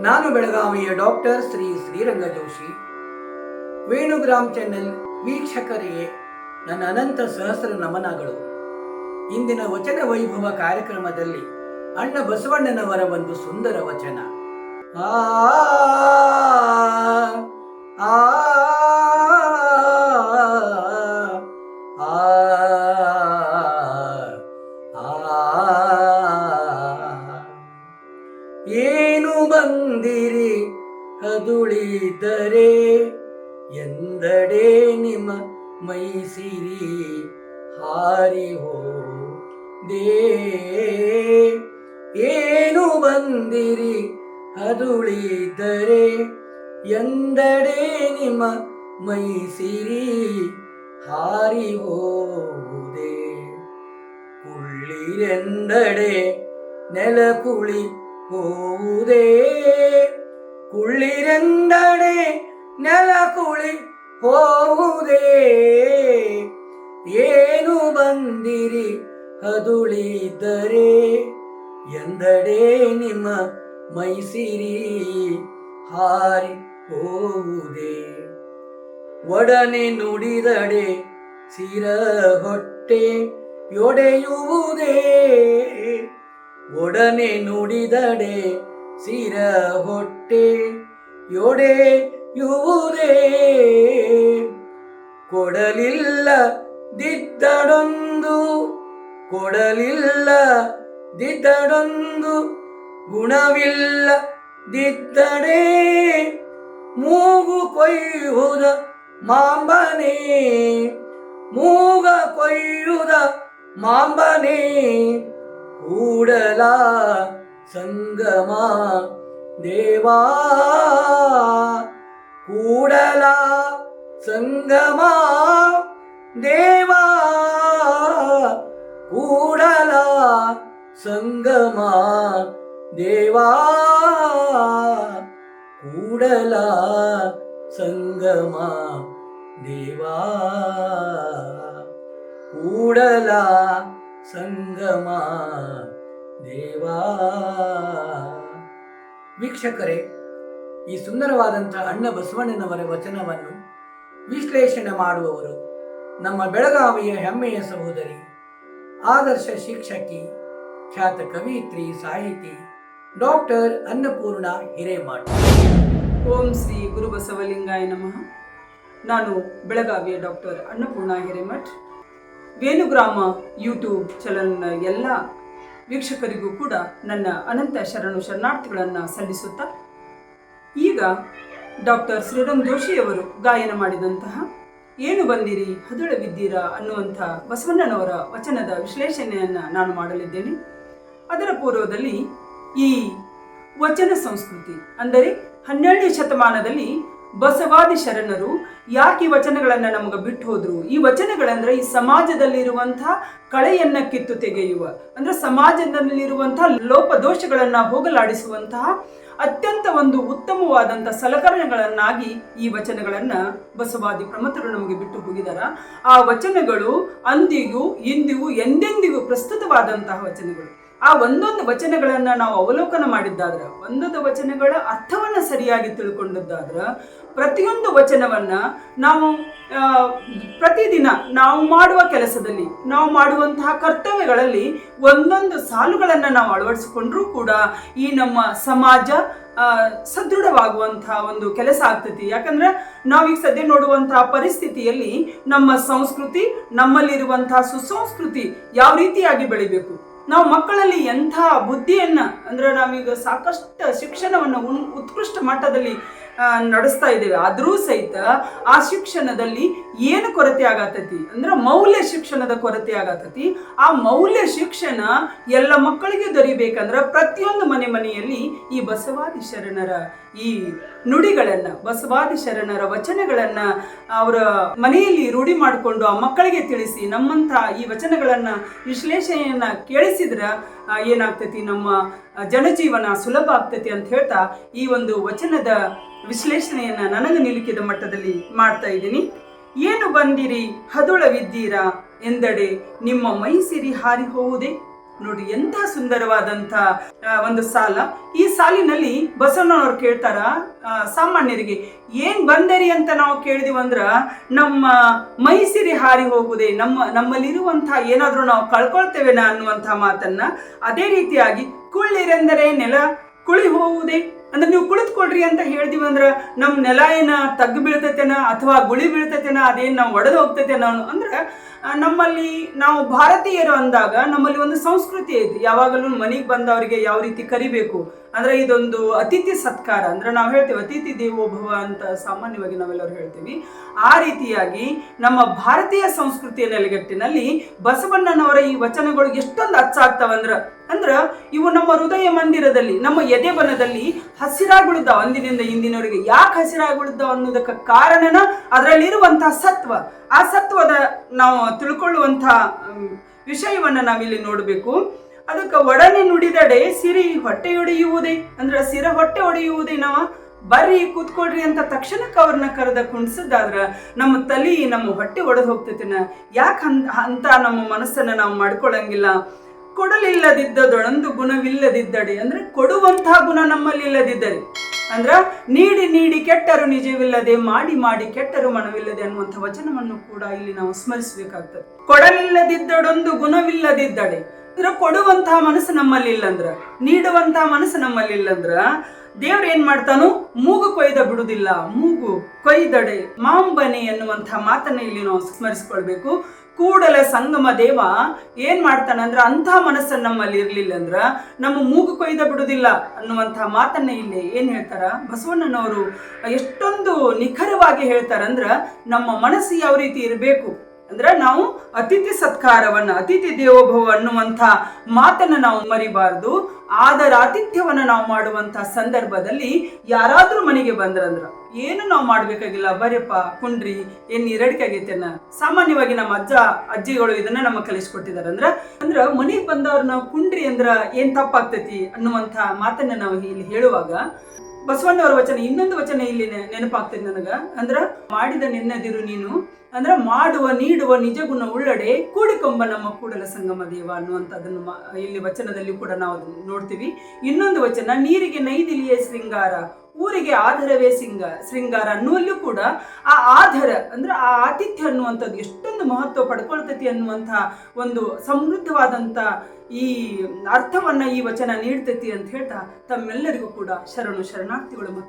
ನಾನು ಬೆಳಗಾವಿಯ doctor Shri Shriranga Joshi Venugram channel ವೀಕ್ಷಕರಿಗೆ ನನ್ನ ಅನಂತ ಸಹಸ್ರ ನಮನಗಳು ಇಂದಿನ ವಚನ ವೈಭವ ಕಾರ್ಯಕ್ರಮದಲ್ಲಿ ಅಣ್ಣ ಬಸವಣ್ಣನವರ ಒಂದು ಸುಂದರ ವಚನ ಆ ಏನು ಬಂದಿರಿ? ಅದುಳಿದರೆ ಎಂದಡೆ ನಿಮ್ಮ ಮೈಸಿರಿ? ಹಾರಿ ದೇ ಏನು ಬಂದಿರಿ? ಅದುಳಿದರೆ ಎಂದಡೆ ನಿಮ್ಮ ಮೈಸಿರಿ? ಹಾರಿ ಹೋದೆ ಕುಳ್ಳಿರೆಂದಡೆ ನೆಲ ಹೋವುದೇ? ಕುಳ್ಳಿರೆಂದಡೆ ನೆಲ ಕುಳಿ ಹೋವುದೇ? ಏನು ಬಂದಿರಿ ಹದುಳಿದರೆ? ಎಂದಡೆ ನಿಮ್ಮ ಮೈಸಿರಿ ಹಾರಿ ಹೋವುದೇ? ಒಡನೆ ನುಡಿದಡೆ ಸಿರ ಹೊಟ್ಟೆ ಯೊಡೆಯುವುದೇ ಒಡನೆ ನುಡಿದಡೆ ಸಿರ ಹೊಟ್ಟೆ ಯೊಡೆಯುವುದೇ ಕೊಡಲಿಲ್ಲ ದಿದ್ದಡೊಂದು ಕೊಡಲಿಲ್ಲ ದಿದ್ದಡೊಂದು ಗುಣವಿಲ್ಲ ದಿದ್ದಡೆ ಮೂಗು ಕೊಯ್ಯುವುದ ಮಾಂಬನೆ, ಮೂಗ ಕೊಯ್ಯುವುದ ಮಾಂಬನೇ. ಕೂಡಲ ಸಂಗಮ ದೇವಾ. ಕೂಡಲ ಸಂಗಮ ದೇವಾ. ಕೂಡಲ ಸಂಗಮ ದೇವಾ. ಕೂಡಲ ಸಂಗಮ ದೇವಾ. ಕೂಡಲ ಸಂಗಮ ದೇವಾ. ವೀಕ್ಷಕರೇ, ಈ ಸುಂದರವಾದಂಥ ಅಣ್ಣ ಬಸವಣ್ಣನವರ ವಚನವನ್ನು ವಿಶ್ಲೇಷಣೆ ಮಾಡುವವರು ನಮ್ಮ ಬೆಳಗಾವಿಯ ಹೆಮ್ಮೆಯ ಸಹೋದರಿ, ಆದರ್ಶ ಶಿಕ್ಷಕಿ, ಖ್ಯಾತ ಕವಿಯಿತ್ರಿ ಸಾಹಿತಿ ಡಾಕ್ಟರ್ ಅನ್ನಪೂರ್ಣ ಹಿರೇಮಠ. ಓಂ ಶ್ರೀ ಗುರುಬಸವಲಿಂಗಾಯ ನಮಃ. ನಾನು ಬೆಳಗಾವಿಯ ಡಾಕ್ಟರ್ ಅನ್ನಪೂರ್ಣ ಹಿರೇಮಠ್. ವೇಣುಗ್ರಾಮ ಯೂಟ್ಯೂಬ್ ಚಾನಲ್ನ ಎಲ್ಲ ವೀಕ್ಷಕರಿಗೂ ಕೂಡ ನನ್ನ ಅನಂತ ಶರಣು ಶರಣಾರ್ಥಿಗಳನ್ನು ಸಲ್ಲಿಸುತ್ತಾ, ಈಗ ಡಾಕ್ಟರ್ ಶ್ರೀರಾಮ್ ಜೋಶಿಯವರು ಗಾಯನ ಮಾಡಿದಂತಹ ಏನು ಬಂದಿರಿ ಹದುಳವಿದ್ದೀರಾ ಅನ್ನುವಂಥ ಬಸವಣ್ಣನವರ ವಚನದ ವಿಶ್ಲೇಷಣೆಯನ್ನು ನಾನು ಮಾಡಲಿದ್ದೇನೆ. ಅದರ ಪೂರ್ವದಲ್ಲಿ ಈ ವಚನ ಸಂಸ್ಕೃತಿ, ಅಂದರೆ ಹನ್ನೆರಡನೇ ಶತಮಾನದಲ್ಲಿ ಬಸವಾದಿ ಶರಣರು ಯಾಕೆ ಈ ವಚನಗಳನ್ನ ನಮಗೆ ಬಿಟ್ಟು ಹೋದ್ರು? ಈ ವಚನಗಳಂದ್ರೆ ಈ ಸಮಾಜದಲ್ಲಿರುವಂತಹ ಕಳೆಯನ್ನ ಕಿತ್ತು ತೆಗೆಯುವ, ಅಂದ್ರೆ ಸಮಾಜದಲ್ಲಿರುವಂತಹ ಲೋಪದೋಷಗಳನ್ನ ಹೋಗಲಾಡಿಸುವಂತಹ ಅತ್ಯಂತ ಒಂದು ಉತ್ತಮವಾದಂಥ ಸಲಕರಣೆಗಳನ್ನಾಗಿ ಈ ವಚನಗಳನ್ನ ಬಸವಾದಿ ಪ್ರಮತರು ನಮಗೆ ಬಿಟ್ಟು ಹೋಗಿದಾರ. ಆ ವಚನಗಳು ಅಂದಿಗೂ ಇಂದಿಗೂ ಎಂದೆಂದಿಗೂ ಪ್ರಸ್ತುತವಾದಂತಹ ವಚನಗಳು. ಆ ಒಂದೊಂದು ವಚನಗಳನ್ನ ನಾವು ಅವಲೋಕನ ಮಾಡಿದ್ದಾದ್ರ, ಒಂದೊಂದು ವಚನಗಳ ಅರ್ಥವನ್ನ ಸರಿಯಾಗಿ ತಿಳ್ಕೊಂಡದ್ದಾದ್ರ, ಪ್ರತಿಯೊಂದು ವಚನವನ್ನ ನಾವು ಪ್ರತಿದಿನ ನಾವು ಮಾಡುವ ಕೆಲಸದಲ್ಲಿ, ನಾವು ಮಾಡುವಂತಹ ಕರ್ತವ್ಯಗಳಲ್ಲಿ ಒಂದೊಂದು ಸಾಲುಗಳನ್ನ ನಾವು ಅಳವಡಿಸಿಕೊಂಡ್ರೂ ಕೂಡ ಈ ನಮ್ಮ ಸಮಾಜ ಸದೃಢವಾಗುವಂತಹ ಒಂದು ಕೆಲಸ ಆಗ್ತೈತಿ. ಯಾಕಂದ್ರೆ ನಾವೀಗ ಸದ್ಯ ನೋಡುವಂತಹ ಪರಿಸ್ಥಿತಿಯಲ್ಲಿ ನಮ್ಮ ಸಂಸ್ಕೃತಿ, ನಮ್ಮಲ್ಲಿರುವಂತಹ ಸುಸಂಸ್ಕೃತಿ ಯಾವ ರೀತಿಯಾಗಿ ಬೆಳಿಬೇಕು? ನಾವು ಮಕ್ಕಳಲ್ಲಿ ಎಂಥ ಬುದ್ಧಿಯನ್ನ ಅಂದ್ರೆ ನಾವೀಗ ಸಾಕಷ್ಟು ಶಿಕ್ಷಣವನ್ನು ಉತ್ಕೃಷ್ಟ ಮಟ್ಟದಲ್ಲಿ ನಡೆಸ್ತಾ ಇದ್ದೇವೆ. ಆದರೂ ಸಹಿತ ಆ ಶಿಕ್ಷಣದಲ್ಲಿ ಏನು ಕೊರತೆ ಆಗತೈತಿ? ಅಂದ್ರೆ ಮೌಲ್ಯ ಶಿಕ್ಷಣದ ಕೊರತೆ ಆಗತೈತಿ. ಆ ಮೌಲ್ಯ ಶಿಕ್ಷಣ ಎಲ್ಲ ಮಕ್ಕಳಿಗೆ ದೊರಿಬೇಕಂದ್ರೆ ಪ್ರತಿಯೊಂದು ಮನೆ ಮನೆಯಲ್ಲಿ ಈ ಬಸವಾದಿ ಶರಣರ ಈ ನುಡಿಗಳನ್ನ, ಬಸವಾದಿ ಶರಣರ ವಚನಗಳನ್ನ ಅವರ ಮನೆಯಲ್ಲಿ ರೂಢಿ ಮಾಡಿಕೊಂಡು ಆ ಮಕ್ಕಳಿಗೆ ತಿಳಿಸಿ ನಮ್ಮಂಥ ಈ ವಚನಗಳನ್ನ ವಿಶ್ಲೇಷಣೆಯನ್ನ ಕೇಳಿಸಿದ್ರ ಏನಾಗ್ತೈತಿ? ನಮ್ಮ ಜನಜೀವನ ಸುಲಭ ಆಗ್ತೈತಿ ಅಂತ ಹೇಳ್ತಾ ಈ ಒಂದು ವಚನದ ವಿಶ್ಲೇಷಣೆಯನ್ನ ನನಗೆ ನಿಲುಕಿದ ಮಟ್ಟದಲ್ಲಿ ಮಾಡ್ತಾ ಇದ್ದೀನಿ. ಏನು ಬಂದಿರಿ ಹದುಳವಿದ್ದೀರಾ ಎಂದಡೆ ನಿಮ್ಮ ಮೈ ಸಿರಿ ಹಾರಿ ಹೋವುದೇ? ನೋಡಿ ಎಂಥ ಸುಂದರವಾದಂಥ ಒಂದು ಸಾಲ. ಈ ಸಾಲಿನಲ್ಲಿ ಬಸವಣ್ಣನವ್ರು ಕೇಳ್ತಾರ ಸಾಮಾನ್ಯರಿಗೆ, ಏನ್ ಬಂದರಿ ಅಂತ ನಾವು ಕೇಳಿದಿವಂದ್ರ ನಮ್ಮ ಮೈಸಿರಿ ಹಾರಿ ಹೋಗುದೆ, ನಮ್ಮ ನಮ್ಮಲ್ಲಿರುವಂತಹ ಏನಾದ್ರೂ ನಾವು ಕಳ್ಕೊಳ್ತೇವೆನಾ ಅನ್ನುವಂಥ ಮಾತನ್ನ ಅದೇ ರೀತಿಯಾಗಿ, ಕುಳ್ಳಿರೆಂದರೆ ನೆಲ ಕುಳಿ ಹೋಗುವುದೇ ಅಂದ್ರೆ ನೀವು ಕುಳಿತುಕೊಳ್ರಿ ಅಂತ ಹೇಳ್ದೀವಿ ಅಂದ್ರೆ ನಮ್ಮ ನೆಲ ಏನ ತಗ್ಗು ಬೀಳ್ತೈತೆನ ಅಥವಾ ಗುಳಿ ಬೀಳ್ತೈತೆನ, ಅದೇನು ನಾವು ಒಡೆದು ನಾನು ಅಂದ್ರೆ ನಮ್ಮಲ್ಲಿ ನಾವು ಭಾರತೀಯರು ಅಂದಾಗ ನಮ್ಮಲ್ಲಿ ಒಂದು ಸಂಸ್ಕೃತಿ ಐತಿ ಯಾವಾಗಲೂ ಮನೆಗೆ ಬಂದವರಿಗೆ ಯಾವ ರೀತಿ ಕರಿಬೇಕು ಅಂದ್ರೆ ಇದೊಂದು ಅತಿಥಿ ಸತ್ಕಾರ. ಅಂದ್ರೆ ನಾವು ಹೇಳ್ತೇವೆ ಅತಿಥಿ ದೇವೋಭವ ಅಂತ ಸಾಮಾನ್ಯವಾಗಿ ನಾವೆಲ್ಲರೂ ಹೇಳ್ತೀವಿ. ಆ ರೀತಿಯಾಗಿ ನಮ್ಮ ಭಾರತೀಯ ಸಂಸ್ಕೃತಿಯ ನೆಲೆಗಟ್ಟಿನಲ್ಲಿ ಬಸವಣ್ಣನವರ ಈ ವಚನಗಳು ಎಷ್ಟೊಂದು ಅಚ್ಚಾಗ್ತಾವಂದ್ರ ಅಂದ್ರ ಇವು ನಮ್ಮ ಹೃದಯ ಮಂದಿರದಲ್ಲಿ, ನಮ್ಮ ಎದೆ ಬನದಲ್ಲಿ ಹಸಿರಾಗುಳಿದ್ದಾವ ಅಂದಿನಿಂದ ಇಂದಿನವರಿಗೆ ಯಾಕೆ ಹಸಿರಾಗುಳಿದಾವ ಅನ್ನೋದಕ್ಕೆ ಕಾರಣನ ಅದರಲ್ಲಿರುವಂತಹ ಸತ್ವ. ಆ ಸತ್ವದ ನಾವು ತಿಳ್ಕೊಳ್ಳುವಂತಹ ವಿಷಯವನ್ನು ನಾವಿಲ್ಲಿ ನೋಡಬೇಕು. ಅದಕ್ಕೆ ಒಡನೆ ನುಡಿದಡೆ ಸಿರಿ ಹೊಟ್ಟೆ ಒಡೆಯುವುದೇ, ಅಂದ್ರೆ ಸಿರ ಹೊಟ್ಟೆ ಒಡೆಯುವುದೇ ನಾವು ಬರ್ರಿ, ಕೂತ್ಕೊಳ್ರಿ ಅಂತ ತಕ್ಷಣಕ್ಕೆ ಅವ್ರನ್ನ ಕರೆದ ಕುಣಿಸಿದಾದ್ರ ನಮ್ಮ ತಲಿ ನಮ್ಮ ಹೊಟ್ಟೆ ಒಡೆದು ಹೋಗ್ತೈತಿನ ಯಾಕೆ ಅಂತ ನಮ್ಮ ಮನಸ್ಸನ್ನ ನಾವು ಮಾಡ್ಕೊಳಂಗಿಲ್ಲ? ಕೊಡಲಿಲ್ಲದಿದ್ದದೊಳಂದು ಗುಣವಿಲ್ಲದಿದ್ದಡೆ, ಅಂದ್ರೆ ಕೊಡುವಂತಹ ಗುಣ ನಮ್ಮಲ್ಲಿ ಇಲ್ಲದಿದ್ದರೆ ಅಂದ್ರ ನೀಡಿ ನೀಡಿ ಕೆಟ್ಟರು ನಿಜವಿಲ್ಲದೆ ಮಾಡಿ ಮಾಡಿ ಕೆಟ್ಟರು ಮನವಿಲ್ಲದೆ ಅನ್ನುವಂಥ ವಚನವನ್ನು ಕೂಡ ಇಲ್ಲಿ ನಾವು ಸ್ಮರಿಸಬೇಕಾಗ್ತದೆ. ಕೊಡಲಿಲ್ಲದಿದ್ದಡೊಂದು ಗುಣವಿಲ್ಲದಿದ್ದಡೆ. ಅಂದ್ರೆ ಕೊಡುವಂತಹ ಮನಸ್ಸು ನಮ್ಮಲ್ಲಿ ಇಲ್ಲಂದ್ರ ನೀಡುವಂತಹ ಮನಸ್ಸು ನಮ್ಮಲ್ಲಿ ಇಲ್ಲಂದ್ರ ದೇವ್ರ ಏನ್ ಮಾಡ್ತಾನು, ಮೂಗು ಕೊಯ್ದ ಬಿಡುದಿಲ್ಲ ಮೂಗು ಕೊಯ್ದಡೆ, ಮಾಂಬನೆ ಎನ್ನುವಂತಹ ಮಾತನ್ನ ಇಲ್ಲಿ ನಾವು ಸ್ಮರಿಸ್ಕೊಳ್ಬೇಕು. ಕೂಡಲ ಸಂಗಮ ದೇವ ಏನ್ ಮಾಡ್ತಾನೆ ಅಂದ್ರೆ ಅಂಥ ಮನಸ್ಸನ್ನು ನಮ್ಮಲ್ಲಿ ಇರ್ಲಿಲ್ಲ ಅಂದ್ರ ನಮ್ಮ ಮೂಗು ಕೊಯ್ದ ಬಿಡುದಿಲ್ಲ ಅನ್ನುವಂತಹ ಮಾತನ್ನ ಇಲ್ಲಿ ಏನ್ ಹೇಳ್ತಾರ? ಬಸವಣ್ಣನವರು ಎಷ್ಟೊಂದು ನಿಖರವಾಗಿ ಹೇಳ್ತಾರಂದ್ರ ನಮ್ಮ ಮನಸ್ಸು ಯಾವ ರೀತಿ ಇರಬೇಕು? ಅಂದ್ರೆ ನಾವು ಅತಿಥಿ ಸತ್ಕಾರವನ್ನ, ಅತಿಥಿ ದೇವೋಭವ ಅನ್ನುವಂಥ ಮಾತನ್ನ ನಾವು ಮರಿಬಾರ್ದು. ಆದರ ಆತಿಥ್ಯವನ್ನ ನಾವು ಮಾಡುವಂತ ಸಂದರ್ಭದಲ್ಲಿ ಯಾರಾದ್ರೂ ಮನೆಗೆ ಬಂದ್ರಂದ್ರ ಏನು ನಾವು ಮಾಡಬೇಕಾಗಿಲ್ಲ. ಬರೆಯಪ್ಪ, ಕುಂಡ್ರಿ ಏನ್ ನೀರಡಿಕೆ ಆಗೈತೆನ ಸಾಮಾನ್ಯವಾಗಿ ನಮ್ಮ ಅಜ್ಜ, ಅಜ್ಜಿಗಳು ಇದನ್ನ ನಮ್ಮ ಕಲಿಸ್ಕೊಟ್ಟಿದಾರೆ ಅಂದ್ರ ಅಂದ್ರ ಮನೆಗೆ ಬಂದವ್ರನ್ನ ಕುಂಡ್ರಿ ಅಂದ್ರ ಏನ್ ತಪ್ಪಾಗ್ತೈತಿ ಅನ್ನುವಂಥ ಮಾತನ್ನ ನಾವು ಇಲ್ಲಿ ಹೇಳುವಾಗ ಬಸವಣ್ಣವರ ವಚನ ಇನ್ನೊಂದು ವಚನ ಇಲ್ಲಿ ನೆನಪಾಗ್ತೈತಿ ನನಗ. ಅಂದ್ರ, ಮಾಡಿದ ನೆನ್ನದಿರು ನೀನು ಅಂದ್ರ ಮಾಡುವ, ನೀಡುವ ನಿಜ ಗುಣ ಉಳ್ಳಡೆ ಕೂಡಿಕೊಂಬ ನಮ್ಮ ಕೂಡಲ ಸಂಗಮ ದೇವ ಅನ್ನುವಂಥದ್ದನ್ನು ಇಲ್ಲಿ ವಚನದಲ್ಲಿ ಕೂಡ ನಾವು ನೋಡ್ತೀವಿ. ಇನ್ನೊಂದು ವಚನ, ನೀರಿಗೆ ನೈದಿಲಿಯೇ ಶೃಂಗಾರ, ಊರಿಗೆ ಆಧಾರವೇ ಸಿಂಗ ಶೃಂಗಾರ ಅನ್ನುವಲ್ಲೂ ಕೂಡ ಆ ಆಧಾರ ಅಂದ್ರೆ ಆ ಆತಿಥ್ಯ ಅನ್ನುವಂಥದ್ದು ಎಷ್ಟೊಂದು ಮಹತ್ವ ಪಡ್ಕೊಳ್ತೈತಿ ಅನ್ನುವಂಥ ಒಂದು ಸಮೃದ್ಧವಾದಂಥ ಈ ಅರ್ಥವನ್ನ ಈ ವಚನ ನೀಡ್ತೈತಿ ಅಂತ ಹೇಳ್ತಾ ತಮ್ಮೆಲ್ಲರಿಗೂ ಕೂಡ ಶರಣು, ಶರಣಾರ್ಥಿಗಳು ಮತ್ತು